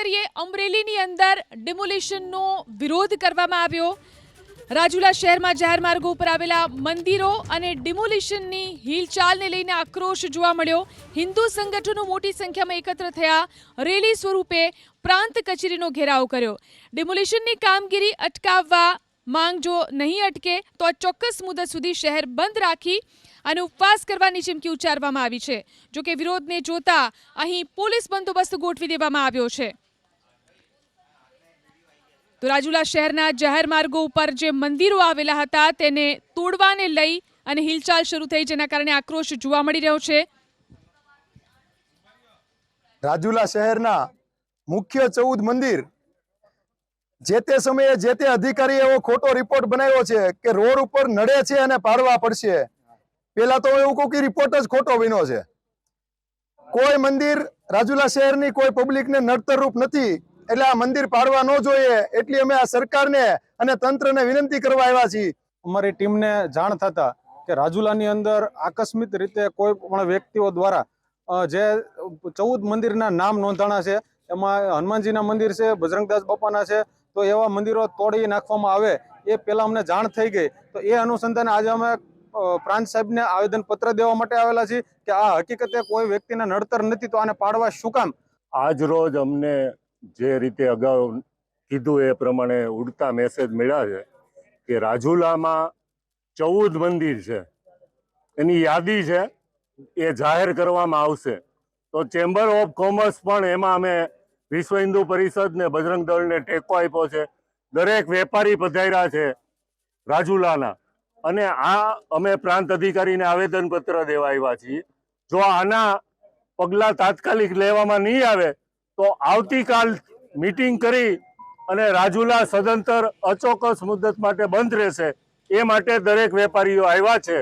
કરીએ, અમરેલીની અંદર ડિમોલિશનનો વિરોધ કરવામાં આવ્યો. રાજુલા શહેરમાં જાહેર માર્ગો ઉપર આવેલા મંદિરો અને ડિમોલિશનની હિલચાલને લઈને આક્રોશ જોવા મળ્યો. હિન્દુ સંગઠનો મોટી સંખ્યામાં એકત્ર થયા. રેલી સ્વરૂપે પ્રાંત કચેરીનો ઘેરાવ કર્યો. ડિમોલિશનની કામગીરી અટકાવવા માંગ જો નહીં અટકે, તો ચોક્કસ મુદત સુધી શહેર બંધ રાખી અને ઉપવાસ કરવાની ચીમકી ઉચ્ચારવામાં આવી છે. જોકે વિરોધને જોતા અહીં પોલીસ બંદોબસ્ત ગોઠવી દેવામાં આવ્યો છે. તો રાજુલા શહેરના જાહેર માર્ગો ઉપર જે મંદિરો આવેલા હતા, તેને તોડવાને લઈ અને હિલચાલ શરૂ થઈ, જેના કારણે આક્રોશ જોવા મળી રહ્યો છે. રાજુલા શહેરના મુખ્ય ચૌદ મંદિર, જે તે સમયે જે તે અધિકારી એવો ખોટો રિપોર્ટ બનાવ્યો છે કે રોડ ઉપર નડે છે અને પાડવા પડશે. પેલા તો એવું કહું કે રિપોર્ટ જ ખોટો વિનો છે. કોઈ મંદિર રાજુલા શહેરની કોઈ પબ્લિકને નડતરરૂપ નથી એટલે આ મંદિર પાડવા ન જોઈએ એટલી અમે આ સરકારને અને તંત્રને વિનંતી કરવા આવ્યા છીએ. અમારી ટીમને જાણ થતા કે રાજુલાની અંદર આકસ્મિક રીતે કોઈ પણ વ્યક્તિઓ દ્વારા જે ચૌદ મંદિરના નામ નોંધાણા છે એમાં હનુમાનજીના મંદિર છે બજરંગદાસ બાપાના છે તો એવા મંદિરો તોડી નાખવામાં આવે એ પહેલાં અમને જાણ થઈ ગઈ. તો એ અનુસંધાને આજે અમે પ્રાંત સાહેબને આવેદન પત્ર દેવા માટે આવેલા છીએ કે આ હકીકતે કોઈ વ્યક્તિને નડતર નથી તો આને પાડવા શું કામ? આજ રોજ અમને જે રીતે અગાઉ કીધું એ પ્રમાણે ઉડતા મેસેજ મળ્યા છે કે રાજુલામાં ચૌદ મંદિર છે. એની યાદી છે, એ જાહેર કરવામાં આવશે. તો ચેમ્બર ઓફ કોમર્સ પણ એમાં અમે વિશ્વ હિન્દુ પરિષદ ને બજરંગ દળને ટેકો આપ્યો છે. દરેક વેપારી પધાર્યા છે રાજુલાના. અને આ અમે પ્રાંત અધિકારીને આવેદનપત્ર દેવા આવ્યા છીએ. જો આના પગલાં તાત્કાલિક લેવામાં નહીં આવે તો આવતીકાલ મીટિંગ કરી અને રાજુલા સદંતર અચોક્કસ મુદ્દત માટે બંધ રહેશે. એ માટે દરેક વેપારીઓ આવ્યા છે.